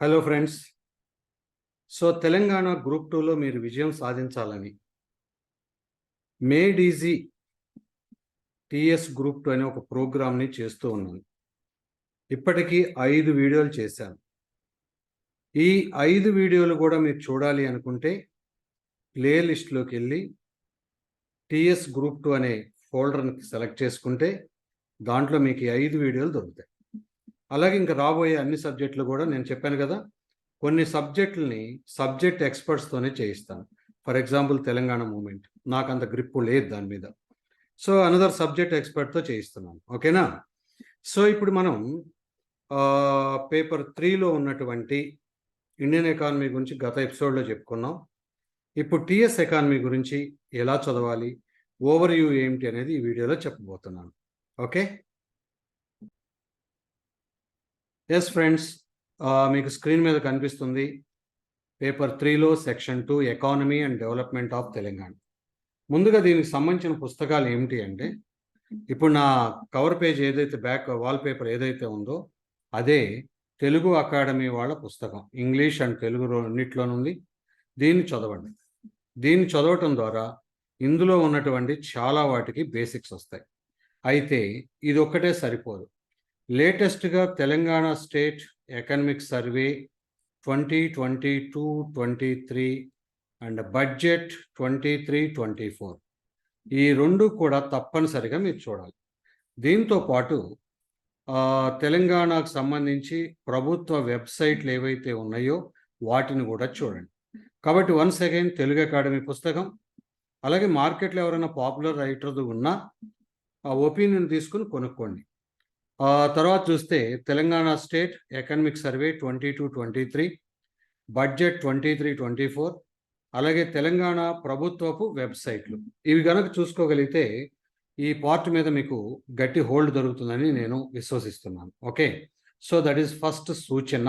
Hello friends so Telangana group టూలో మీరు విజయం సాధించాలని. Made easy TS group two అనే ఒక ప్రోగ్రామ్ని చేస్తూ ఉన్నాను. ఇప్పటికీ ఐదు వీడియోలు చేశాను. ఈ ఐదు వీడియోలు కూడా మీరు చూడాలి అనుకుంటే ప్లేలిస్ట్లోకి వెళ్ళి టిఎస్ గ్రూప్ టూ అనే ఫోల్డర్ని సెలెక్ట్ చేసుకుంటే దాంట్లో మీకు ఐదు వీడియోలు దొరుకుతాయి. అలాగే ఇంకా రాబోయే అన్ని సబ్జెక్టులు కూడా నేను చెప్పాను కదా కొన్ని సబ్జెక్టులని సబ్జెక్ట్ ఎక్స్పర్ట్స్తోనే చేయిస్తాను. ఫర్ ఎగ్జాంపుల్ తెలంగాణ మూమెంట్ నాకు అంత గ్రిప్ లేదు దాని మీద. సో అనదర్ సబ్జెక్ట్ ఎక్స్పర్ట్తో చేయిస్తున్నాను. ఓకేనా? సో ఇప్పుడు మనం పేపర్ త్రీలో ఉన్నటువంటి ఇండియన్ ఎకానమీ గురించి గత ఎపిసోడ్లో చెప్పుకున్నాం. ఇప్పుడు టీఎస్ ఎకానమీ గురించి ఎలా చదవాలి ఓవర్ వ్యూ ఏమిటి అనేది ఈ వీడియోలో చెప్పబోతున్నాను. ఓకే? ఎస్ ఫ్రెండ్స్ మీకు స్క్రీన్ మీద కనిపిస్తుంది పేపర్ త్రీలో section two economy and development of Telangana. ముందుగా దీనికి సంబంధించిన పుస్తకాలు ఏమిటి అంటే ఇప్పుడు నా కవర్ పేజ్ ఏదైతే బ్యాక్ వాల్ పేపర్ ఏదైతే ఉందో అదే తెలుగు అకాడమీ వాళ్ళ పుస్తకం. ఇంగ్లీష్ అండ్ తెలుగు రెండిట్లోనుంది దీన్ని చదవండి. దీన్ని చదవటం ద్వారా ఇందులో ఉన్నటువంటి చాలా వాటికి బేసిక్స్ వస్తాయి. అయితే ఇది ఒక్కటే సరిపోదు. లేటెస్ట్గా Telangana state economic survey twenty twenty two twenty three and budget twenty three twenty four. ఈ రెండు కూడా తప్పనిసరిగా మీరు చూడాలి. దీంతో పాటు తెలంగాణకు సంబంధించి ప్రభుత్వ వెబ్సైట్లు ఏవైతే ఉన్నాయో వాటిని కూడా చూడండి. కాబట్టి వన్స్ అగైన్ తెలుగు అకాడమీ పుస్తకం అలాగే మార్కెట్లో ఎవరైనా పాపులర్ రైటర్ ఉన్నా ఆ ఒపీనియన్ తీసుకుని కొనుక్కోండి. తర్వాత చూస్తే Telangana state economic survey twenty two twenty three budget twenty three twenty four అలాగే తెలంగాణ ప్రభుత్వపు వెబ్సైట్లు. ఇవి కనుక చూసుకోగలిగితే ఈ పార్ట్ మీద మీకు గట్టి హోల్డ్ దొరుకుతుందని నేను విశ్వసిస్తున్నాను. Okay? So that is first సూచన.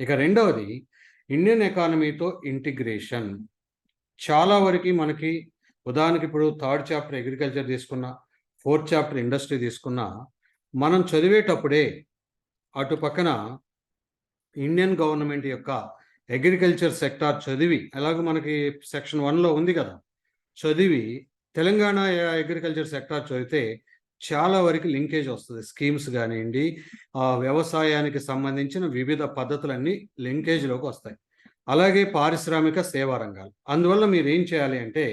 ఇక రెండవది ఇండియన్ ఎకానమీతో ఇంటిగ్రేషన్. చాలా వరకు మనకి ఉదాహరణకి ఇప్పుడు థర్డ్ చాప్టర్ అగ్రికల్చర్ తీసుకున్న ఫోర్త్ చాప్టర్ ఇండస్ట్రీ తీసుకున్న మనం చదివేటప్పుడే అటు పక్కన ఇండియన్ గవర్నమెంట్ యొక్క అగ్రికల్చర్ సెక్టార్ చదివి అలాగే మనకి సెక్షన్ వన్లో ఉంది కదా చదివి తెలంగాణ అగ్రికల్చర్ సెక్టార్ చదివితే చాలా వరకు లింకేజ్ వస్తుంది. స్కీమ్స్ కానివ్వండి వ్యవసాయానికి సంబంధించిన వివిధ పద్ధతులన్నీ లింకేజ్లోకి వస్తాయి. అలాగే పారిశ్రామిక సేవా రంగాలు అందువల్ల మీరు ఏం చేయాలి అంటే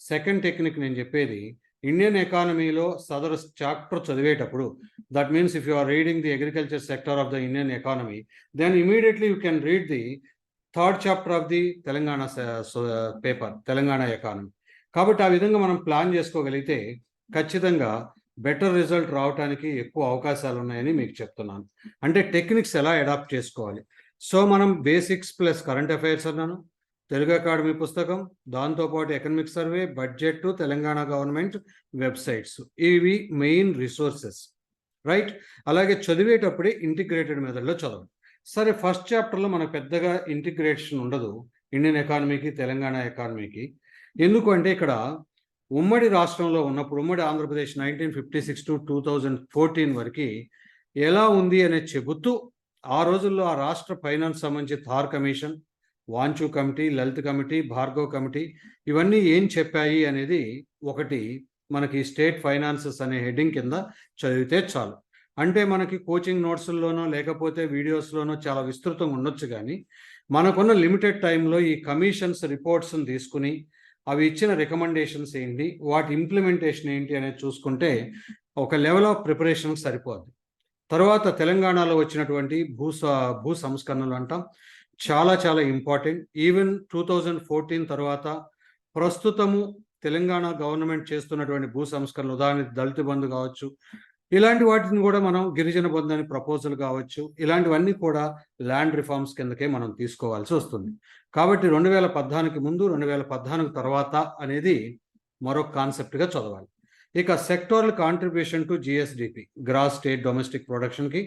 సెకండ్ టెక్నిక్ నేను చెప్పేది ఇండియన్ ఎకానమీలో సదరు చాప్టర్ చదివేటప్పుడు that means if you are reading the agriculture sector of the Indian economy then immediately you can read the third chapter of the Telangana paper Telangana economy కాబట్టి ఆ విధంగా మనం plan చేసుకోగలిగితే ఖచ్చితంగా బెటర్ రిజల్ట్ రావడానికి ఎక్కువ అవకాశాలు ఉన్నాయని మీకు చెప్తున్నాను అంటే టెక్నిక్స్ ఎలా అడాప్ట్ చేసుకోవాలి సో మనం బేసిక్స్ ప్లస్ కరెంట్ అఫైర్స్ అన్నాను తెలుగు అకాడమీ పుస్తకం దాంతోపాటు economic survey budget Telangana government websites. ఇవి మెయిన్ రిసోర్సెస్. రైట్? అలాగే చదివేటప్పుడే ఇంటిగ్రేటెడ్ మెథడ్లో చదవండి. సరే ఫస్ట్ చాప్టర్లో మనకు పెద్దగా ఇంటిగ్రేషన్ ఉండదు. ఇండియన్ ఎకానమీకి తెలంగాణ ఎకానమీకి. ఎందుకు అంటే ఇక్కడ ఉమ్మడి రాష్ట్రంలో ఉన్నప్పుడు ఉమ్మడి Andhra Pradesh nineteen fifty six to two thousand fourteen వరకు ఎలా ఉంది అనేది చెబుతూ ఆ రోజుల్లో ఆ రాష్ట్ర ఫైనాన్స్ సంబంధించి Dhar commission Wanchoo committee Lalit committee Bhargav committee ఇవన్నీ ఏం చెప్పాయి అనేది ఒకటి మనకి స్టేట్ ఫైనాన్సెస్ అనే హెడ్డింగ్ కింద చదివితే చాలు. అంటే మనకి కోచింగ్ నోట్స్లోనో లేకపోతే వీడియోస్లోనో చాలా విస్తృతంగా ఉండొచ్చు కానీ మనకున్న లిమిటెడ్ టైంలో ఈ కమిషన్స్ రిపోర్ట్స్ని తీసుకుని అవి ఇచ్చిన రికమెండేషన్స్ ఏంటి వాటి ఇంప్లిమెంటేషన్ ఏంటి అనేది చూసుకుంటే ఒక లెవెల్ ఆఫ్ ప్రిపరేషన్ సరిపోద్ది. తర్వాత తెలంగాణలో వచ్చినటువంటి భూ భూ సంస్కరణలు అంటాం. చాలా చాలా important even two thousand fourteen తర్వాత ప్రస్తుతము తెలంగాణ గవర్నమెంట్ చేస్తున్నటువంటి భూ సంస్కరణలు ఉదాహరణకి దళిత బంధు కావచ్చు ఇలాంటి వాటిని కూడా మనం గిరిజన బంధాన్ని ప్రపోజల్ కావచ్చు ఇలాంటివన్నీ కూడా ల్యాండ్ రిఫార్మ్స్ కిందకే మనం తీసుకోవాల్సి వస్తుంది. కాబట్టి రెండు వేల పద్నాలుగు ముందు రెండు వేల పద్నాలుగు తర్వాత అనేది మరొక కాన్సెప్ట్గా చదవాలి. ఇక sectoral contribution to GSDP gross state domestic ప్రొడక్షన్కి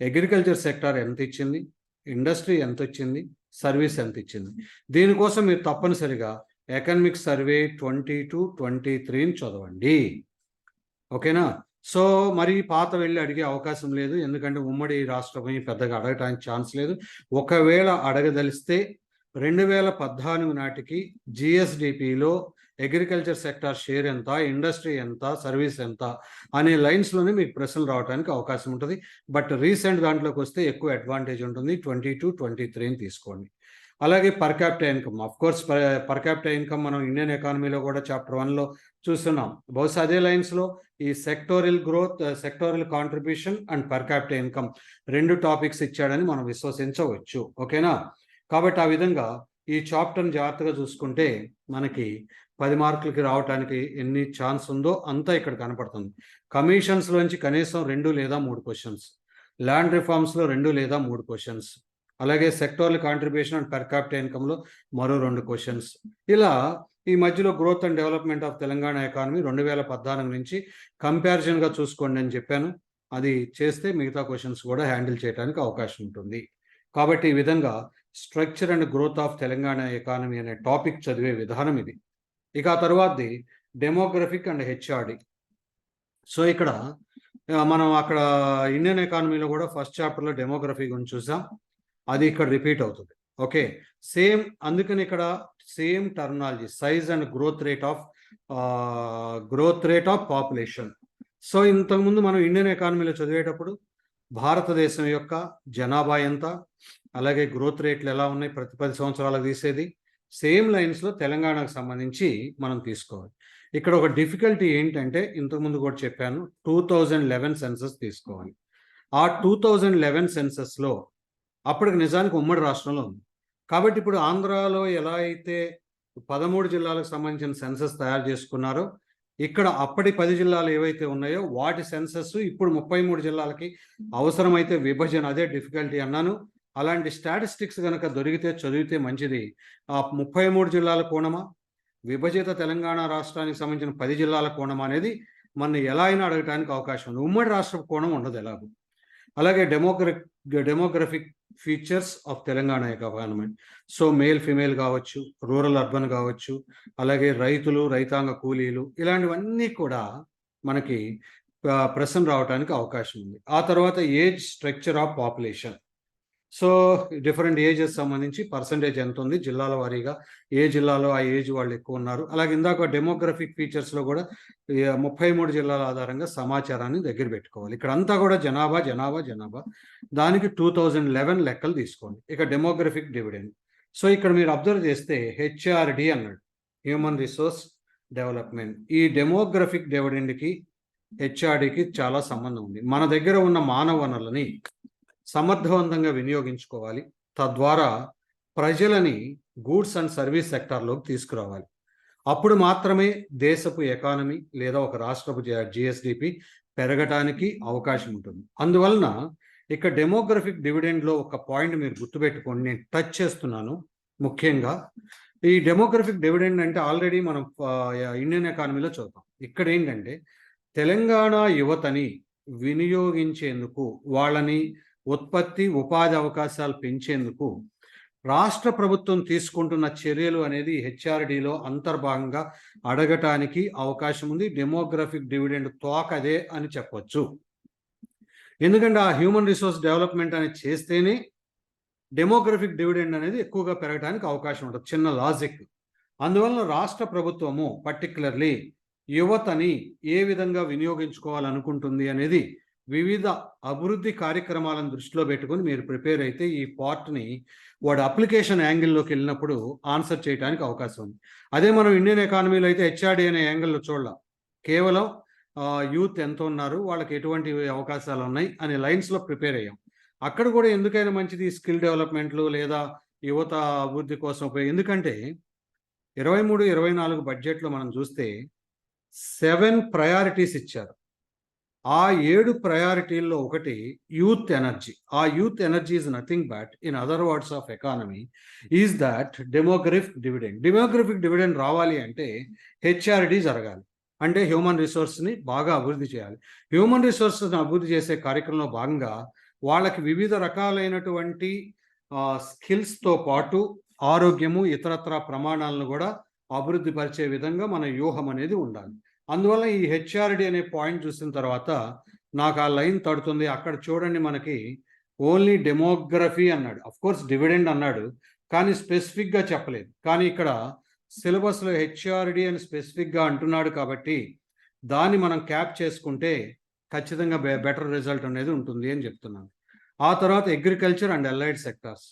agriculture sector ఎంత ఇచ్చింది? ఇండస్ట్రీ ఎంత వచ్చింది సర్వీస్ ఎంత ఇచ్చింది దీనికోసం మీరు తప్పనిసరిగా economic survey twenty two twenty త్రీని చదవండి. ఓకేనా? సో మరి పాత వెళ్ళి అడిగే అవకాశం లేదు. ఎందుకంటే ఉమ్మడి రాష్ట్రమే పెద్దగా అడగటానికి ఛాన్స్ లేదు. ఒకవేళ అడగదలిస్తే రెండు వేల పద్నాలుగు నాటికి జిఎస్డిపిలో అగ్రికల్చర్ సెక్టార్ షేర్ ఎంత ఇండస్ట్రీ ఎంత సర్వీస్ ఎంత అనే లైన్స్లోనే మీకు ప్రశ్నలు రావడానికి అవకాశం ఉంటుంది. బట్ రీసెంట్ దాంట్లోకి వస్తే ఎక్కువ అడ్వాంటేజ్ ఉంటుంది. ట్వంటీ టు ట్వంటీ త్రీని తీసుకోండి. అలాగే per capital income of course per capital income మనం ఇండియన్ ఎకానమీలో కూడా చాప్టర్ వన్లో చూస్తున్నాం. బహుశా అదే లైన్స్లో ఈ sectorial growth sectorial contribution and per capital income రెండు టాపిక్స్ ఇచ్చాడని మనం విశ్వసించవచ్చు. ఓకేనా? కాబట్టి ఆ విధంగా ఈ చాప్టర్ని జాగ్రత్తగా చూసుకుంటే మనకి పది మార్కులకి రావడానికి ఎన్ని ఛాన్స్ ఉందో అంతా ఇక్కడ కనపడుతుంది. కమిషన్స్లోంచి కనీసం రెండు లేదా మూడు క్వశ్చన్స్ ల్యాండ్ రిఫార్మ్స్లో రెండు లేదా మూడు క్వశ్చన్స్ అలాగే సెక్టోర్ల కాంట్రిబ్యూషన్ అండ్ పెర్ క్యాపిట ఇన్కమ్లో మరో రెండు క్వశ్చన్స్ ఇలా ఈ మధ్యలో growth and development of Telangana economy రెండు వేల పద్నాలుగు నుంచి కంపారిజన్గా చూసుకోండి అని చెప్పాను. అది చేస్తే మిగతా క్వశ్చన్స్ కూడా హ్యాండిల్ చేయడానికి అవకాశం ఉంటుంది. కాబట్టి ఈ విధంగా structure and growth of Telangana economy అనే టాపిక్ చదివే విధానం ఇది. ఇక ఆ తర్వాతది డెమోగ్రఫిక్ అండ్ హెచ్ఆర్డి. సో ఇక్కడ మనం అక్కడ ఇండియన్ ఎకానమీలో కూడా ఫస్ట్ చాప్టర్లో డెమోగ్రఫీ గురించి చూసాం. అది ఇక్కడ రిపీట్ అవుతుంది. ఓకే? సేమ్ అందుకని ఇక్కడ same terminology size and growth rate of growth rate of population. So ఇంతకుముందు మనం ఇండియన్ ఎకానమీలో చదివేటప్పుడు భారతదేశం యొక్క జనాభా ఎంత అలాగే గ్రోత్ రేట్లు ఎలా ఉన్నాయి ప్రతి పది సంవత్సరాలకు తీసేది సేమ్ లైన్స్లో తెలంగాణకు సంబంధించి మనం తీసుకోవాలి. ఇక్కడ ఒక డిఫికల్టీ ఏంటంటే ఇంతకుముందు కూడా చెప్పాను టూ థౌజండ్ లెవెన్ సెన్సస్ తీసుకోవాలి. ఆ టూ థౌజండ్ లెవెన్ సెన్సస్లో అప్పటికి నిజానికి ఉమ్మడి రాష్ట్రంలో ఉంది. కాబట్టి ఇప్పుడు ఆంధ్రాలో ఎలా అయితే పదమూడు జిల్లాలకు సంబంధించిన సెన్సస్ తయారు చేసుకున్నారో ఇక్కడ అప్పటి పది జిల్లాలు ఏవైతే ఉన్నాయో వాటి సెన్సస్ ఇప్పుడు ముప్పై మూడు జిల్లాలకి అవసరమైతే విభజన అదే డిఫికల్టీ అన్నాను. అలాంటి స్టాటిస్టిక్స్ కనుక దొరికితే చదివితే మంచిది. ఆ ముప్పై మూడు జిల్లాల కోణమా? విభజిత తెలంగాణ రాష్ట్రానికి సంబంధించిన పది జిల్లాల కోణమా అనేది మన ఎలా అయినా అడగటానికి అవకాశం ఉంది. ఉమ్మడి రాష్ట్ర కోణం ఉండదు ఎలాగో. అలాగే demogra demographic features of Telangana government. So male female కావచ్చు రూరల్ అర్బన్ కావచ్చు అలాగే రైతులు రైతాంగ కూలీలు ఇలాంటివన్నీ కూడా మనకి ప్రశ్న రావడానికి అవకాశం ఉంది. ఆ తర్వాత age structure of population. So different ages సంబంధించి పర్సంటేజ్ ఎంత ఉంది? జిల్లాల వారీగా ఏ జిల్లాలో ఆ ఏజ్ వాళ్ళు ఎక్కువ ఉన్నారు? అలాగే ఇందాక డెమోగ్రఫిక్ ఫీచర్స్లో కూడా ముప్పై మూడు జిల్లాల ఆధారంగా సమాచారాన్ని దగ్గర పెట్టుకోవాలి. ఇక్కడ అంతా కూడా జనాభా జనాభా జనాభా. దానికి టూ థౌజండ్ లెవెన్ లెక్కలు తీసుకోండి. ఇక డెమోగ్రఫిక్ డివిడెండ్. సో ఇక్కడ మీరు అబ్జర్వ్ చేస్తే హెచ్ఆర్డి అన్నాడు. Human resource development. ఈ డెమోగ్రఫిక్ డివిడెండ్కి హెచ్ఆర్డికి చాలా సంబంధం ఉంది. మన దగ్గర ఉన్న మానవ వనరులని సమర్థవంతంగా వినియోగించుకోవాలి. తద్వారా ప్రజలని గూడ్స్ అండ్ సర్వీస్ సెక్టార్లోకి తీసుకురావాలి. అప్పుడు మాత్రమే దేశపు ఎకానమీ లేదా ఒక రాష్ట్రపు జిఎస్డిపి పెరగటానికి అవకాశం ఉంటుంది. అందువలన ఇక డెమోగ్రఫిక్ డివిడెండ్లో ఒక పాయింట్ మీరు గుర్తుపెట్టుకోండి నేను టచ్ చేస్తున్నాను ముఖ్యంగా. ఈ డెమోగ్రఫిక్ డివిడెండ్ అంటే ఆల్రెడీ మనం ఇండియన్ ఎకానమీలో చూద్దాం. ఇక్కడ ఏంటంటే తెలంగాణ యువతని వినియోగించేందుకు వాళ్ళని ఉత్పత్తి ఉపాధి అవకాశాలు పెంచేందుకు రాష్ట్ర ప్రభుత్వం తీసుకుంటున్న చర్యలు అనేది హెచ్ఆర్డిలో అంతర్భాగంగా అడగటానికి అవకాశం ఉంది. డెమోగ్రఫిక్ డివిడెండ్ తోకదే అని చెప్పొచ్చు. ఎందుకంటే ఆ హ్యూమన్ రిసోర్స్ డెవలప్మెంట్ అనేది చేస్తేనే డెమోగ్రఫిక్ డివిడెండ్ అనేది ఎక్కువగా పెరగడానికి అవకాశం ఉంటుంది. చిన్న లాజిక్. అందువలన రాష్ట్ర ప్రభుత్వము పర్టికులర్లీ యువతని ఏ విధంగా వినియోగించుకోవాలనుకుంటుంది అనేది వివిధ అభివృద్ధి కార్యక్రమాలను దృష్టిలో పెట్టుకొని మీరు ప్రిపేర్ అయితే ఈ పార్ట్ని వాడు అప్లికేషన్ యాంగిల్లోకి వెళ్ళినప్పుడు ఆన్సర్ చేయడానికి అవకాశం ఉంది. అదే మనం ఇండియన్ ఎకానమీలో అయితే హెచ్ఆర్డి అనే యాంగిల్లో చూడాల. కేవలం యూత్ ఎంత ఉన్నారు వాళ్ళకి ఎటువంటి అవకాశాలు ఉన్నాయి అనే లైన్స్లో ప్రిపేర్ అయ్యాం. అక్కడ కూడా ఎందుకైనా మంచిది స్కిల్ డెవలప్మెంట్లు లేదా యువత అభివృద్ధి కోసం ఉపయోగ ఎందుకంటే ఇరవై మూడు ఇరవై నాలుగు బడ్జెట్లో మనం చూస్తే సెవెన్ ప్రయారిటీస్ ఇచ్చారు. ఆ ఏడు ప్రయారిటీల్లో ఒకటి యూత్ ఎనర్జీ. ఆ youth energy is nothing but in other words of economy is that demographic dividend. Demographic dividend రావాలి అంటే హెచ్ఆర్డి జరగాలి. అంటే హ్యూమన్ రిసోర్స్ని బాగా అభివృద్ధి చేయాలి. హ్యూమన్ రిసోర్సెస్ని అభివృద్ధి చేసే కార్యక్రమంలో భాగంగా వాళ్ళకి వివిధ రకాలైనటువంటి స్కిల్స్తో పాటు ఆరోగ్యము ఇతరత్ర ప్రమాణాలను కూడా అభివృద్ధి పరిచే విధంగా మన వ్యూహం అనేది ఉండాలి. అందువల్ల ఈ హెచ్ఆర్డి అనే పాయింట్ చూసిన తర్వాత నాకు ఆ లైన్ తడుతుంది. అక్కడ చూడండి మనకి ఓన్లీ డెమోగ్రఫీ అన్నాడు. అఫ్ కోర్స్ డివిడెండ్ అన్నాడు కానీ స్పెసిఫిక్గా చెప్పలేదు. కానీ ఇక్కడ సిలబస్లో హెచ్ఆర్డి అని స్పెసిఫిక్గా అంటున్నాడు కాబట్టి దాన్ని మనం క్యాప్ చేసుకుంటే ఖచ్చితంగా బెటర్ రిజల్ట్ అనేది ఉంటుంది అని చెప్తున్నాను. ఆ తర్వాత agriculture and allied sectors.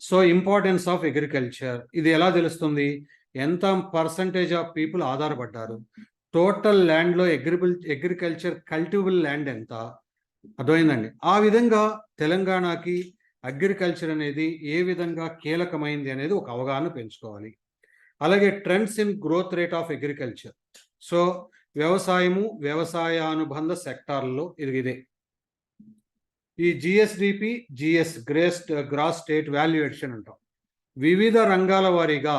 So importance of agriculture ఇది ఎలా తెలుస్తుంది? ఎంత పర్సంటేజ్ ఆఫ్ పీపుల్ ఆధారపడ్డారు? టోటల్ ల్యాండ్లో అగ్రిబుల్ అగ్రికల్చర్ కల్టివబుల్ ల్యాండ్ ఎంత? అర్థమైందండి. ఆ విధంగా తెలంగాణకి అగ్రికల్చర్ అనేది ఏ విధంగా కీలకమైంది అనేది ఒక అవగాహన పెంచుకోవాలి. అలాగే trends in growth rate of agriculture. So వ్యవసాయము వ్యవసాయానుబంధ సెక్టార్లో సెక్టార్లలో ఇది ఇదే. ఈ జిఎస్డిపి జిఎస్ గ్రేస్ట్ గ్రాస్ స్టేట్ వాల్యుయేషన్ అంటాం. వివిధ రంగాల వారీగా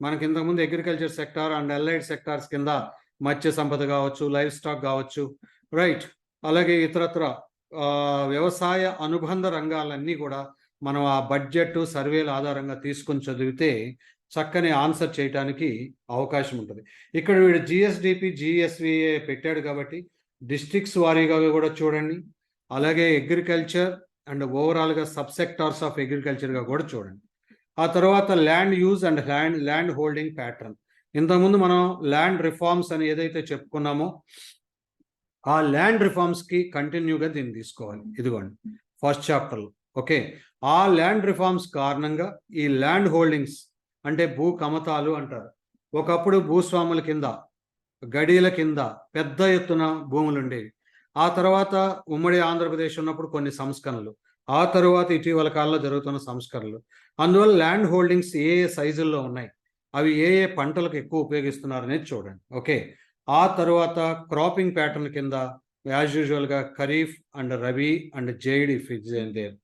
మనకి ఇంతకుముందు agriculture sector and allied sectors కింద మత్స్య సంపద కావచ్చు లైఫ్ స్టాక్ కావచ్చు రైట్ అలాగే ఇతరత్ర వ్యవసాయ అనుబంధ రంగాలన్నీ కూడా మనం ఆ బడ్జెట్ సర్వేల ఆధారంగా తీసుకొని చదివితే చక్కని ఆన్సర్ చేయడానికి అవకాశం ఉంటుంది. ఇక్కడ వీడు జిఎస్డిపి జిఎస్విఏ పెట్టాడు కాబట్టి డిస్ట్రిక్ట్స్ వారీగా కూడా చూడండి. అలాగే అగ్రికల్చర్ అండ్ ఓవరాల్గా సబ్ సెక్టార్స్ ఆఫ్ అగ్రికల్చర్గా కూడా చూడండి. ఆ తర్వాత land use and land land holding pattern. ఇంతకుముందు మనం ల్యాండ్ రిఫార్మ్స్ అని ఏదైతే చెప్పుకున్నామో ఆ ల్యాండ్ రిఫార్మ్స్కి కంటిన్యూగా దీన్ని తీసుకోవాలి. ఇదిగోండి ఫస్ట్ చాప్టర్లో ఓకే ఆ ల్యాండ్ రిఫార్మ్స్ కారణంగా ఈ ల్యాండ్ హోల్డింగ్స్ అంటే భూ కమతాలు అంటారు. ఒకప్పుడు భూస్వాముల కింద గడీల కింద పెద్ద ఎత్తున భూములు ఉండేవి. ఆ తర్వాత ఉమ్మడి ఆంధ్రప్రదేశ్ ఉన్నప్పుడు కొన్ని సంస్కరణలు. ఆ తరువాత ఇటీవల కాలంలో జరుగుతున్న సంస్కరణలు. అందువల్ల ల్యాండ్ హోల్డింగ్స్ ఏ ఏ సైజుల్లో ఉన్నాయి? అవి ఏ ఏ పంటలకు ఎక్కువ ఉపయోగిస్తున్నారు అనేది చూడండి. ఓకే. ఆ తర్వాత క్రాపింగ్ ప్యాటర్న్ కింద యాజ్ యూజువల్గా kharif and rabi and zaid if it's there.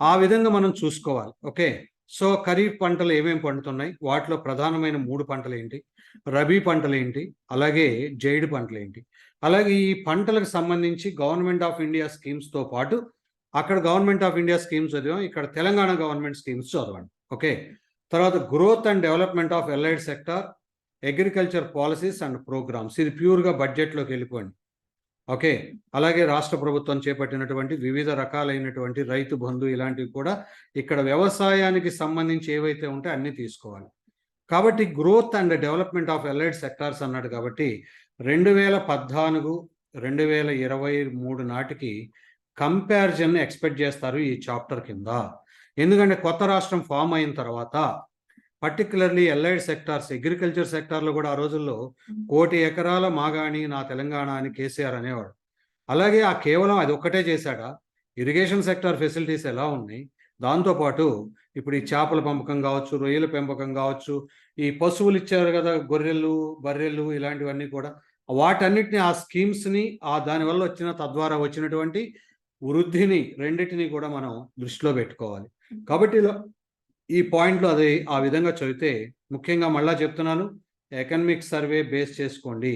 ఆ విధంగా మనం చూసుకోవాలి. ఓకే. సో ఖరీఫ్ పంటలు ఏమేమి పండుతున్నాయి? వాటిలో ప్రధానమైన మూడు పంటలు ఏంటి? రబీ పంటలు ఏంటి? అలాగే జైడ్ పంటలు ఏంటి? అలాగే ఈ పంటలకు సంబంధించి గవర్నమెంట్ ఆఫ్ ఇండియా స్కీమ్స్తో పాటు అక్కడ గవర్నమెంట్ ఆఫ్ ఇండియా స్కీమ్స్ చదివాం ఇక్కడ తెలంగాణ గవర్నమెంట్ స్కీమ్స్ చదవండి. ఓకే. తర్వాత growth and development of allied sector agriculture policies and programmes ఇది ప్యూర్గా బడ్జెట్లోకి వెళ్ళిపోయింది. ఓకే అలాగే రాష్ట్ర ప్రభుత్వం చేపట్టినటువంటి వివిధ రకాలైనటువంటి రైతు బంధు ఇలాంటివి కూడా ఇక్కడ వ్యవసాయానికి సంబంధించి ఏవైతే ఉంటే అన్నీ తీసుకోవాలి. కాబట్టి growth and development of allied sectors అన్నాడు కాబట్టి రెండు వేల పద్నాలుగు రెండు వేల ఇరవై మూడు నాటికి కంపారిజన్ ఎక్స్పెక్ట్ చేస్తారు ఈ చాప్టర్ కింద. ఎందుకంటే కొత్త రాష్ట్రం ఫామ్ అయిన తర్వాత పర్టికులర్లీ ఎల్ఐడ్ సెక్టార్స్ అగ్రికల్చర్ సెక్టార్లో కూడా ఆ రోజుల్లో కోటి ఎకరాల మాగాణి నా తెలంగాణ అని కేసీఆర్ అనేవాడు. అలాగే ఆ కేవలం అది ఒక్కటే చేశాడా? ఇరిగేషన్ సెక్టార్ ఫెసిలిటీస్ ఎలా ఉన్నాయి? దాంతోపాటు ఇప్పుడు ఈ చేపల పెంపకం కావచ్చు రొయ్యల పెంపకం కావచ్చు ఈ పశువులు ఇచ్చారు కదా గొర్రెలు బర్రెలు ఇలాంటివన్నీ కూడా. వాటన్నిటిని ఆ స్కీమ్స్ని ఆ దానివల్ల వచ్చిన తద్వారా వచ్చినటువంటి వృద్ధిని రెండింటిని కూడా మనం దృష్టిలో పెట్టుకోవాలి. కాబట్టి ఈ పాయింట్లో అది ఆ విధంగా చదివితే ముఖ్యంగా మళ్ళా చెప్తున్నాను ఎకనమిక్ సర్వే బేస్ చేసుకోండి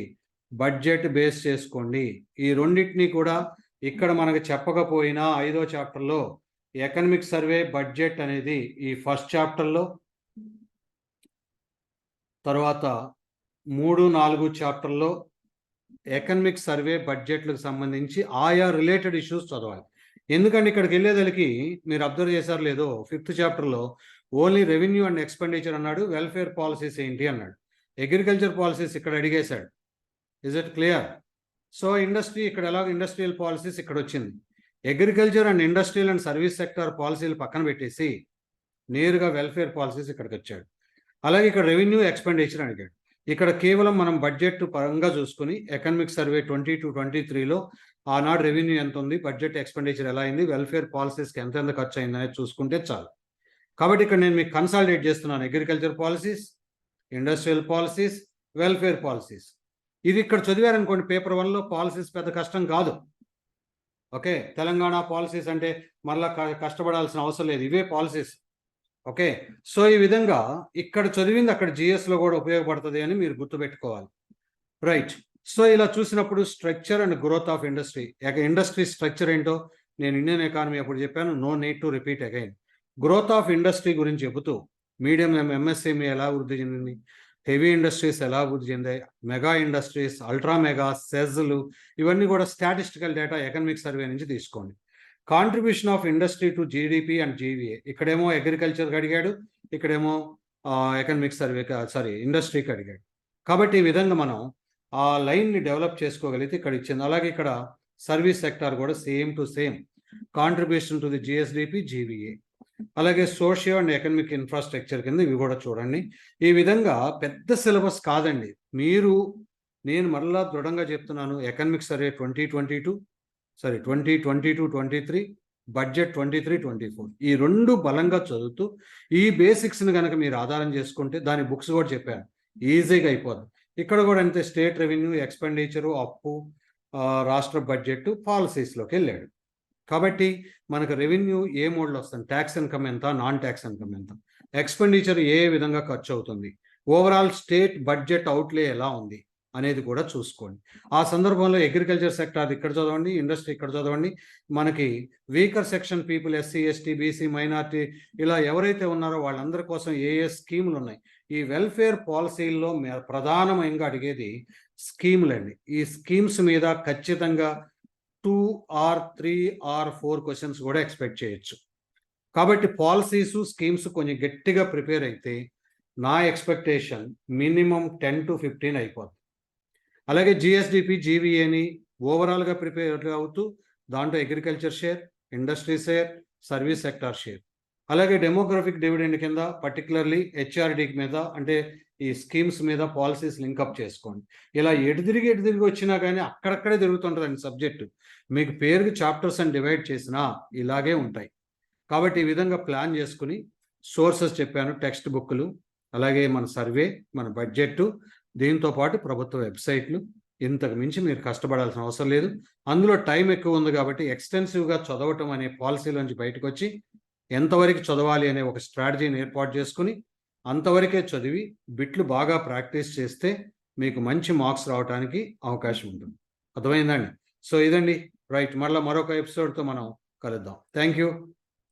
బడ్జెట్ బేస్ చేసుకోండి. ఈ రెండింటినీ కూడా ఇక్కడ మనకు చెప్పకపోయినా ఐదో చాప్టర్లో ఎకనమిక్ సర్వే బడ్జెట్ అనేది ఈ ఫస్ట్ చాప్టర్లో తర్వాత మూడు నాలుగు చాప్టర్లో ఎకనమిక్ సర్వే బడ్జెట్లకు సంబంధించి ఆయా రిలేటెడ్ ఇష్యూస్ చదవాలి. ఎందుకంటే ఇక్కడికి వెళ్ళేదలికి మీరు అబ్జర్వ్ చేశారు లేదో ఫిఫ్త్ చాప్టర్లో ఓన్లీ రెవెన్యూ అండ్ ఎక్స్పెండిచర్ అన్నాడు వెల్ఫేర్ పాలసీస్ ఏంటి అన్నాడు. అగ్రికల్చర్ పాలసీస్ ఇక్కడ అడిగేశాడు. Is it clear so industry ఇక్కడ ఎలాగ ఇండస్ట్రియల్ పాలసీస్ ఇక్కడ వచ్చింది. Agriculture and industrial and service sector పాలసీలు పక్కన పెట్టేసి నేరుగా వెల్ఫేర్ పాలసీస్ ఇక్కడికి వచ్చాడు. అలాగే ఇక్కడ రెవెన్యూ ఎక్స్పెండిచర్ అడిగాడు. ఇక్కడ కేవలం మనం బడ్జెట్ పరంగా చూసుకుని economic survey twenty two twenty త్రీలో ఆనాడు రెవెన్యూ ఎంత ఉంది బడ్జెట్ ఎక్స్పెండిచర్ ఎలా అయింది వెల్ఫేర్ పాలసీస్కి ఎంత ఎంత ఖర్చు అయింది అనేది చూసుకుంటే చాలు. కాబట్టి ఇక్కడ నేను మీకు కన్సాలిడేట్ చేస్తున్నాను. Agriculture policies industrial policies welfare policies ఇది ఇక్కడ చదివారనుకోండి పేపర్ వన్లో పాలసీస్ పెద్ద కష్టం కాదు. ఓకే? తెలంగాణ పాలసీస్ అంటే మళ్ళా క- కష్టపడాల్సిన అవసరం లేదు. ఇవే పాలసీస్ ఓకే? సో ఈ విధంగా ఇక్కడ చదివింది అక్కడ జిఎస్లో కూడా ఉపయోగపడుతుంది అని మీరు గుర్తుపెట్టుకోవాలి. రైట్. సో ఇలా చూసినప్పుడు structure and growth of industry. Industry structure ఏంటో నేను ఇండియన్ ఎకానమీ అప్పుడు చెప్పాను. No need to repeat again. Growth of industry గురించి చెబుతూ మీడియం ఎంఎస్ఎంఈ ఎలా వృద్ధి చెందింది? హెవీ ఇండస్ట్రీస్ ఎలా అభివృద్ధి చెందాయి? మెగా ఇండస్ట్రీస్ అల్ట్రా మెగా సెజ్లు ఇవన్నీ కూడా స్టాటిస్టికల్ డేటా ఎకనమిక్ సర్వే నుంచి తీసుకోండి. Contribution of industry to GDP and GVA. ఇక్కడేమో అగ్రికల్చర్కి అడిగాడు ఇక్కడేమో ఎకనామిక్ సర్వే సారీ ఇండస్ట్రీకి అడిగాడు. కాబట్టి ఈ విధంగా మనం ఆ లైన్ని డెవలప్ చేసుకోగలిగితే ఇక్కడ ఇచ్చింది. అలాగే ఇక్కడ సర్వీస్ సెక్టార్ కూడా same to same contribution to the GSDP GVA అలాగే సోషియో అండ్ ఎకనమిక్ ఇన్ఫ్రాస్ట్రక్చర్ కింద ఇవి కూడా చూడండి. ఈ విధంగా పెద్ద సిలబస్ కాదండి. మీరు నేను మరలా దృఢంగా చెప్తున్నాను economic survey twenty twenty two sorry twenty twenty two twenty three budget twenty three twenty four ఈ రెండు బలంగా చదువుతూ ఈ బేసిక్స్ని కనుక మీరు ఆధారం చేసుకుంటే దాని బుక్స్ కూడా చెప్పాను. ఈజీగా అయిపోద్ది. ఇక్కడ కూడా అంతే స్టేట్ రెవెన్యూ ఎక్స్పెండిచరు అప్పు రాష్ట్ర బడ్జెట్ పాలసీస్లోకి వెళ్ళాడు. కాబట్టి మనకు రెవెన్యూ ఏ మోడ్లో వస్తుంది? ట్యాక్స్ ఇన్కమ్ ఎంత? నాన్ ట్యాక్స్ ఇన్కమ్ ఎంత? ఎక్స్పెండిచర్ ఏ విధంగా ఖర్చు అవుతుంది? ఓవరాల్ స్టేట్ బడ్జెట్ అవుట్లే ఎలా ఉంది? అనేది కూడా చూసుకోండి. ఆ సందర్భంలో అగ్రికల్చర్ సెక్టార్ ఇక్కడ చదవండి ఇండస్ట్రీ ఇక్కడ చదవండి. మనకి weaker section people SC ST BC minority ఇలా ఎవరైతే ఉన్నారో వాళ్ళందరి కోసం ఏ ఏ స్కీములు ఉన్నాయి? ఈ వెల్ఫేర్ పాలసీల్లో ప్రధానమైనగా అడిగేది స్కీములండి ఈ స్కీమ్స్ మీద ఖచ్చితంగా two or three or four questions కూడా ఎక్స్పెక్ట్ చేయొచ్చు. కాబట్టి పాలసీస్ స్కీమ్స్ కొంచెం గట్టిగా ప్రిపేర్ అయితే నా expectation minimum ten to fifteen అయిపోతుంది అలాగే జిఎస్డిపి జీవీఏని ఓవరాల్గా ప్రిపేర్ అవుతూ దాంట్లో agriculture share industry share service sector share అలాగే డెమోగ్రఫిక్ డివిడెండ్ కింద పర్టికులర్లీ హెచ్ఆర్డి మీద అంటే ఈ స్కీమ్స్ మీద పాలసీస్ లింకప్ చేసుకోండి. ఇలా ఎటు తిరిగి ఎటు తిరిగి వచ్చినా కానీ అక్కడక్కడే తిరుగుతుంటుందండి సబ్జెక్టు మీకు పేరుకి చాప్టర్స్ అని డివైడ్ చేసినా ఇలాగే ఉంటాయి. కాబట్టి ఈ విధంగా ప్లాన్ చేసుకుని సోర్సెస్ చెప్పాను టెక్స్ట్ బుక్లు అలాగే మన సర్వే మన బడ్జెట్ దీంతో పాటు ప్రభుత్వ వెబ్సైట్లు ఇంతకు మించి మీరు కష్టపడాల్సిన అవసరం లేదు. అందులో టైం ఎక్కువ ఉంది కాబట్టి ఎక్స్టెన్సివ్గా చదవటం అనే పాలసీలోంచి బయటకు వచ్చి ఎంతవరకు చదవాలి అనే ఒక స్ట్రాటజీని ఏర్పాటు చేసుకుని అంతవరకే చదివి బిట్లు బాగా ప్రాక్టీస్ చేస్తే మీకు మంచి మార్క్స్ రావడానికి అవకాశం ఉంటుంది. అర్థమైందండి సో ఇదండి. రైట్. మళ్ళీ మరొక ఎపిసోడ్తో మనం కలుద్దాం. Thank you